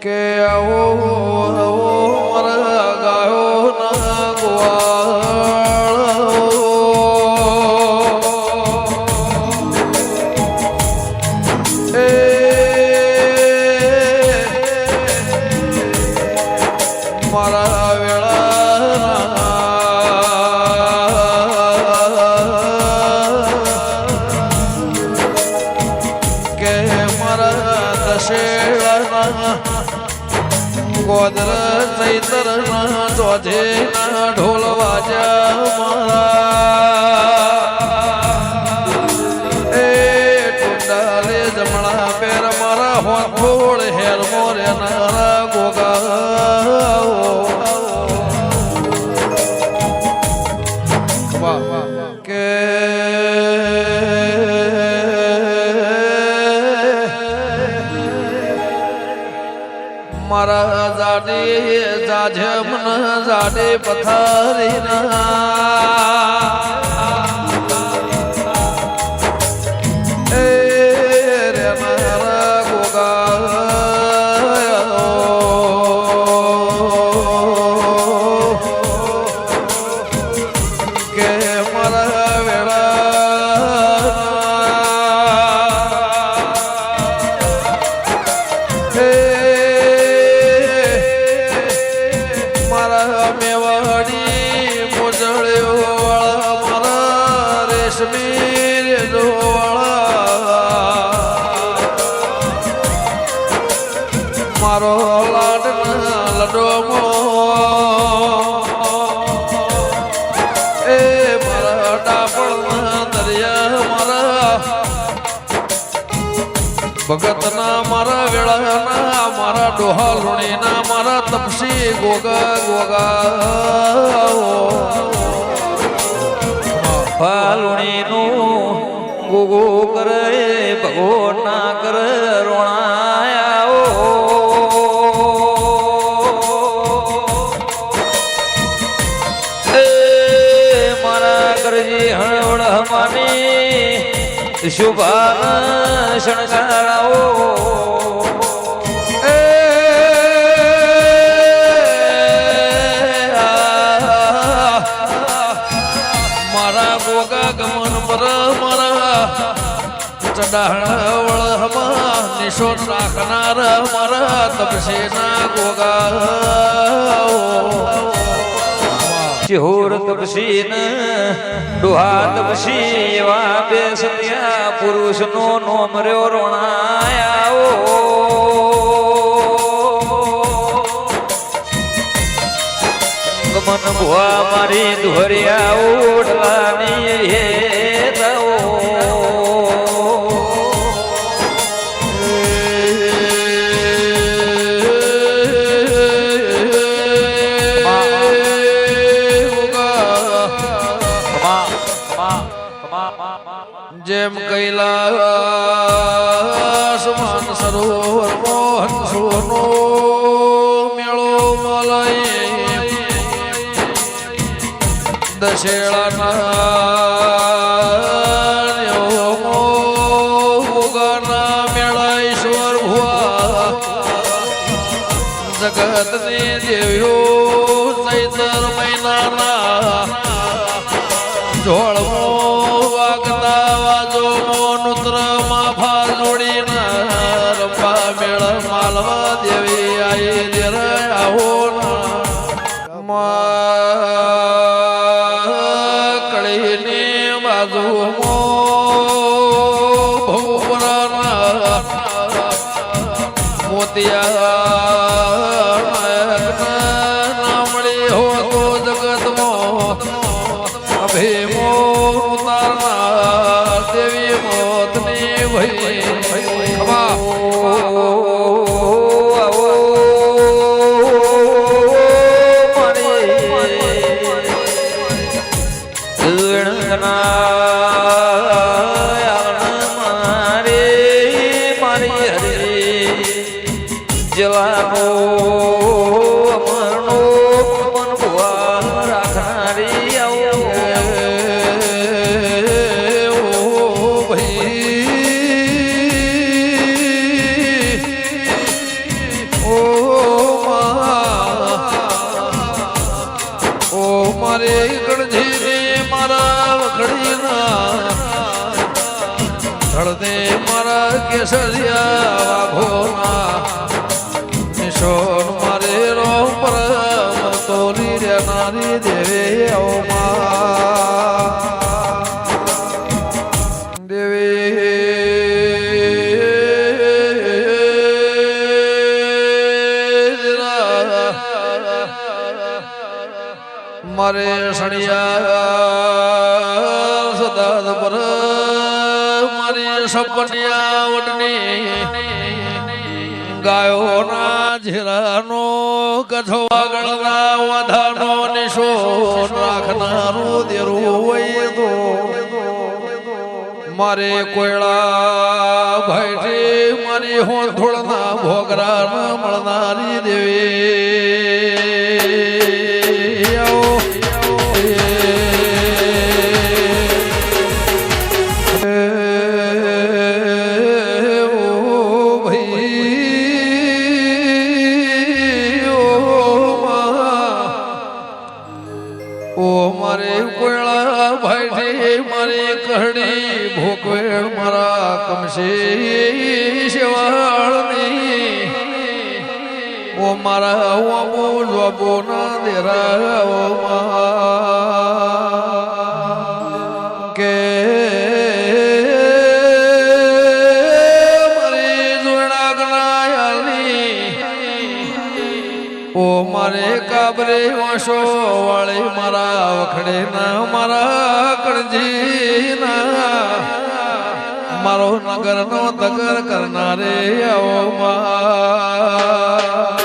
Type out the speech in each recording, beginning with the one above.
કે જમણા પેર મારા હોઠોળ હેર મોરે નારા ગોગા કે મારા જાડે જાજે મન જાડે પથારી એ લુણીના મારા તપસી ગોગા ગોગા. ફાલુણીનું ગુગુ કરે, ભગો ના કરે રોણાયા મારા કરજી હળવળ હમાની શુભા ચડાહણ વળ નિશોન રાખનાર મારા તપસેના ગોગા ચિહોર તપસીન, ડોહા તપસી એવા બે સત્યા પુરુષ નો નોમ રહ્યો રોણાયા ગમન ભુવા મારી દુહરિયા ઓઢલાની હે. સોનો મેળો મલાય દશેળાના મોતિયા સરિયા ભોના નિશોર મારે રો પરમ તોરી રે નારી દેવે મારે સણિયા સદા પર મારી સપનિયાવડની ગાયોના જીરાનો કથો આગળના વધાનો નિશો રાખનારું દેરું હોય તો. મારે કોયળા ભાઈ મારી હોંધોળના ભોગરા મળનારી દેવી. કોઈણ મારા કમશે શિવાળની ઓ મારા ઓબો જોબો ના દેરા, ઓ મા. કે મારી જોડા ગનાયાની ઓ મારે કાબરે ઓશો વાળી મારા વખડે ના મારા કણજી ઘરનો તગર કરનારે આવો મા.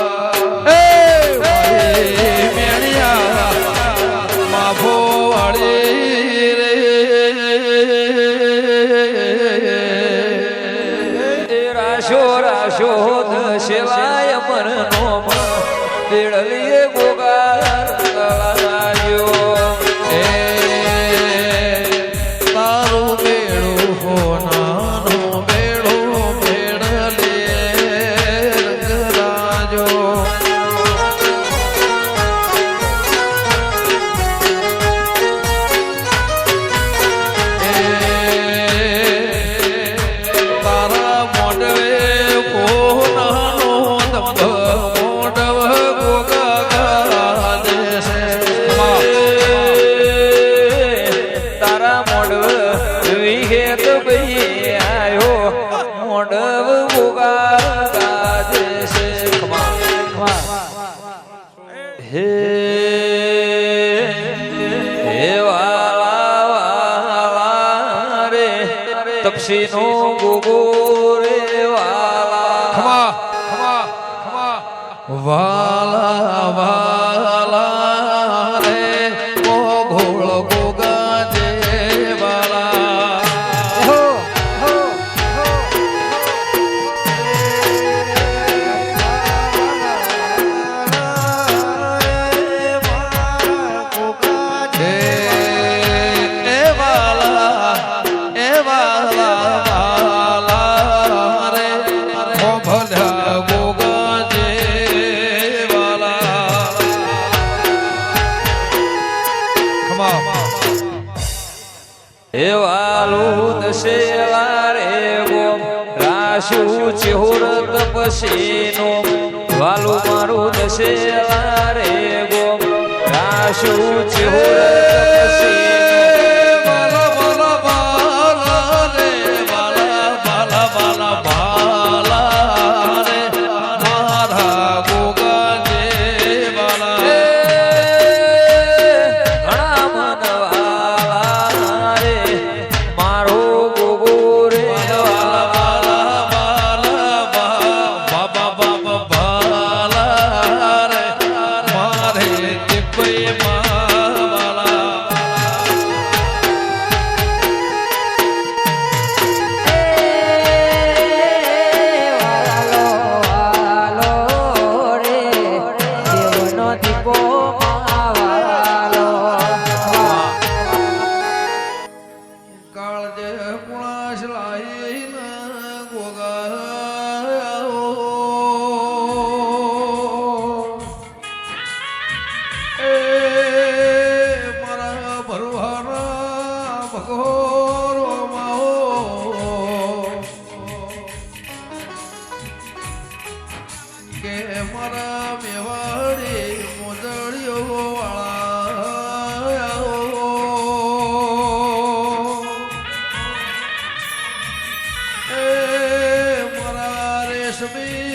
शौच हो to be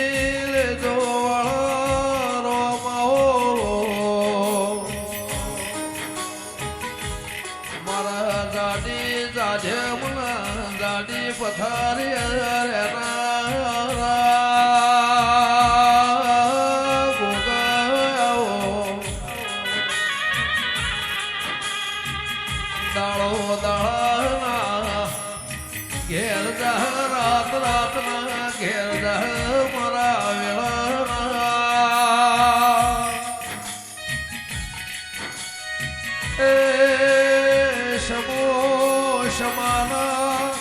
સમાના.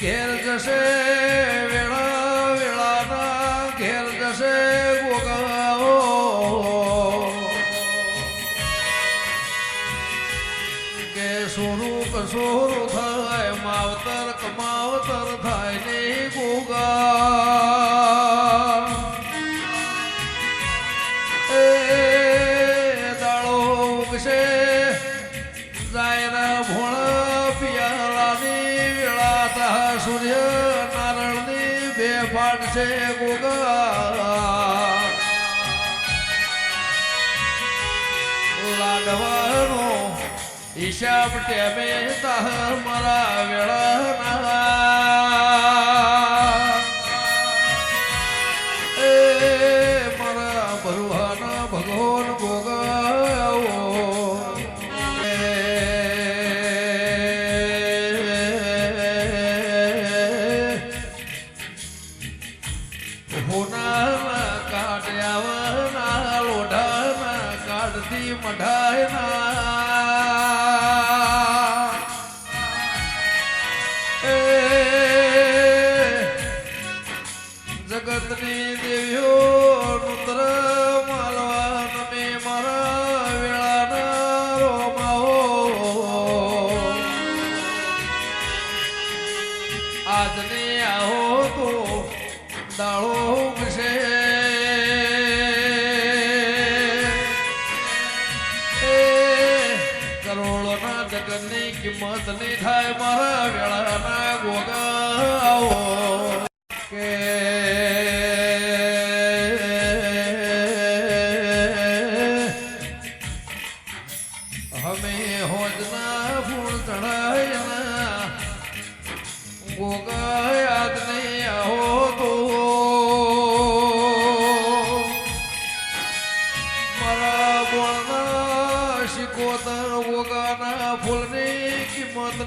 ઘેર જશે લાડવાનો હિસાબ ટેમે તાર મારા વેળા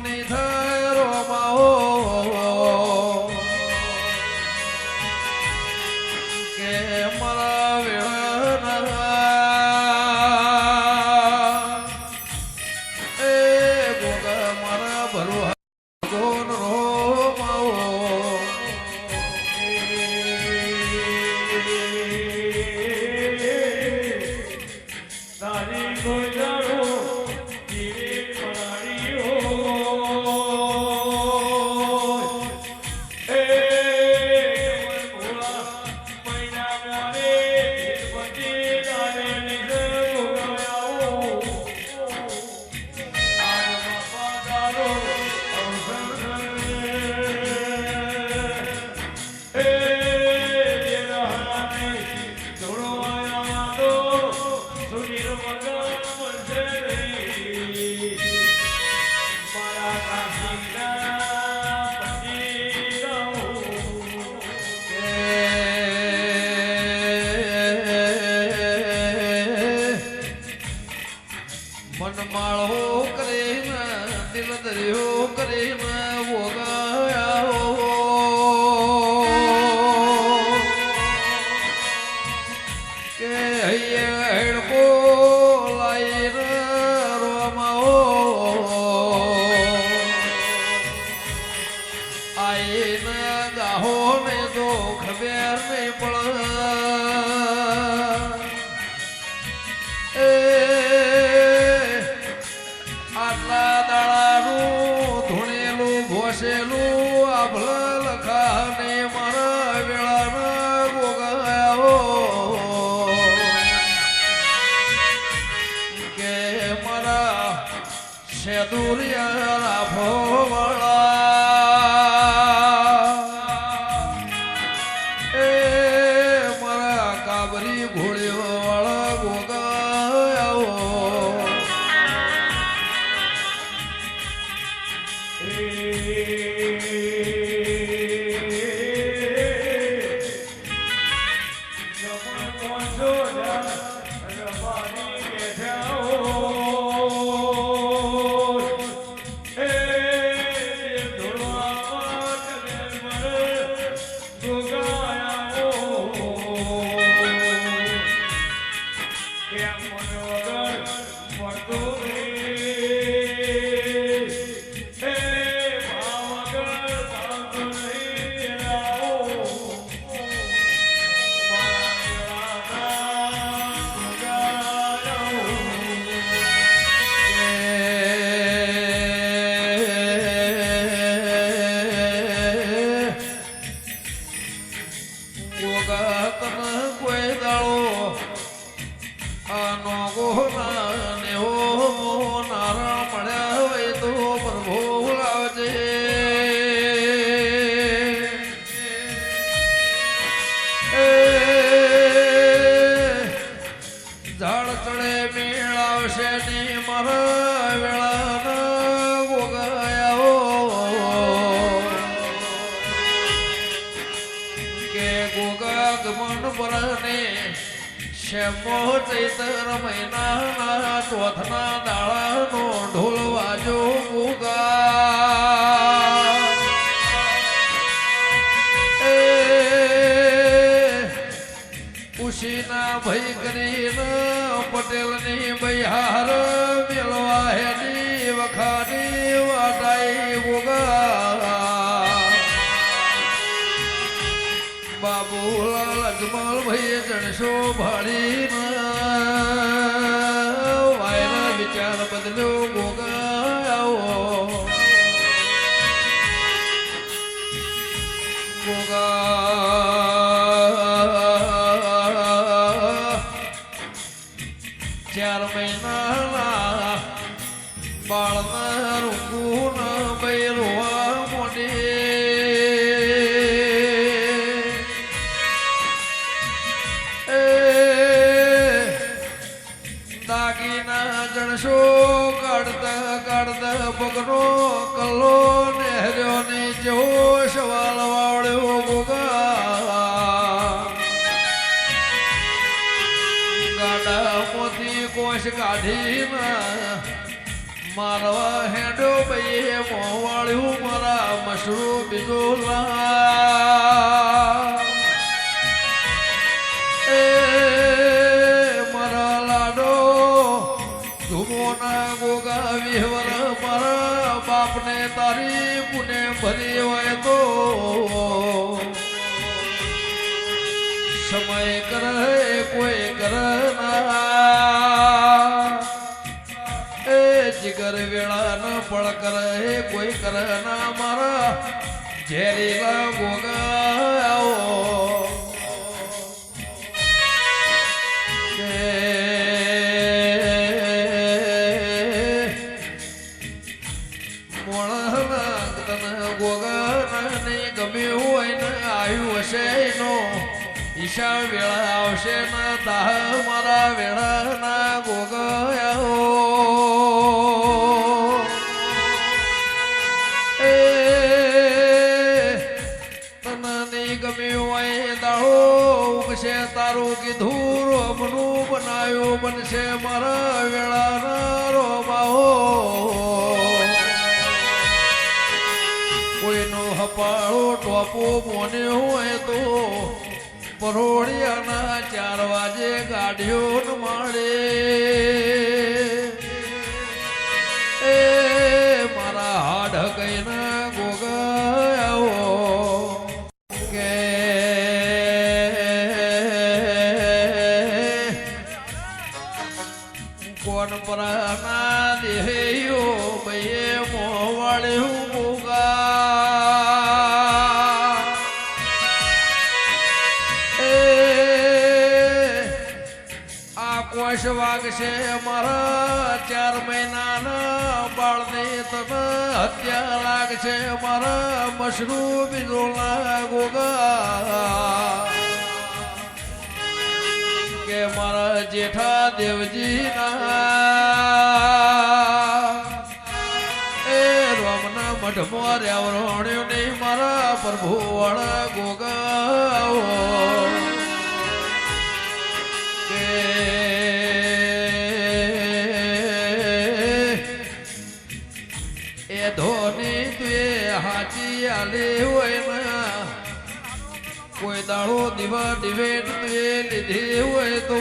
Nathan. કરે માં દિલ દરિયો કરે માં ઓગા છે દુર્ય ભોવળા શ્યામો ચૈતર મહિનાના ચોથના દાડાનો ઢોલ વાજો ગોગા ઉશીના ભઈ કરીને પટેલની બૈહાર મેળવા હેની વખાની વાટાઈ ગોગા બાબુલાલ અજમલ ભાઈ જણસો ભાડી જણસો કાઢતા કાઢતા પગનો કલ્લો નહેર્યો ને જેવો સવાલ વાળ્યો ગોગા ગાડામાંથી કોશ કાઢીને મારવા હેડો ભાઈએ મોવાળ્યું મારા મશરૂ બીજો લા વિહવર મારા બાપને તારી પુને ભરી હોય તો. સમય કરે, કોઈ કરના એ જીગર વેળા ન પળ કરે, કોઈ કરે ના મારા. ઝેરીલા ગોગાઓ હોય દાડો ઉગશે તારું કીધું રોમનું બનાવ્યું બનશે મારા વેળાના કોઈનો હપાળો ટોપો મોને હોય તો પરોળિયાના ચાર વાજે ગાડીઓ મળે. કોઈ વાગશે મારા ચાર મહિનાના બાળને તમે હત્યા લાગશે મારા મશરૂ બીજો ગોગા. કે મારા જેઠા દેવજીના. એ રોમના મઢમાં રોણ્યું નહીં મારા પ્રભુ વાળા ગોગાઓ હાચી આલે હોય કોઈ દાડો દીવા તુએ લીધી હોય તો.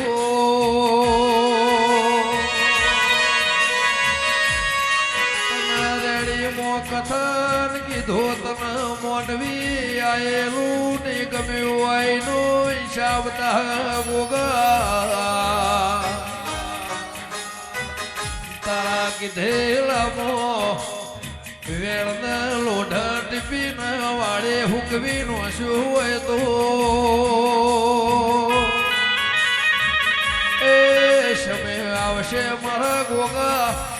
કથન કીધો તમે મોનવી આયેલું ને ગમ્યું આયનો હિસાબ તા ગોગા તારા કીધેલા મો વેણ લોઢા ટીપીને વાળે હુકવીનો શું હોય તો? એ સમય આવશે મારા ગોગા.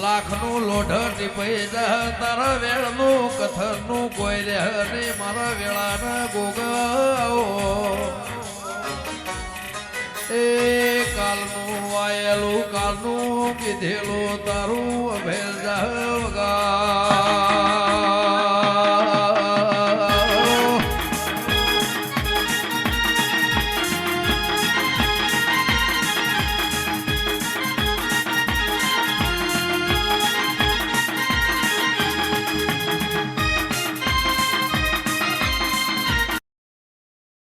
લાખનું લોઢ ટીપાઈ જા તારા વેળનું કથનનું કોઈ રહે મારા વેળાના ગોગાઓ એ કાલનું આયેલું કાલનું કીધેલું તારું અભેજા વગા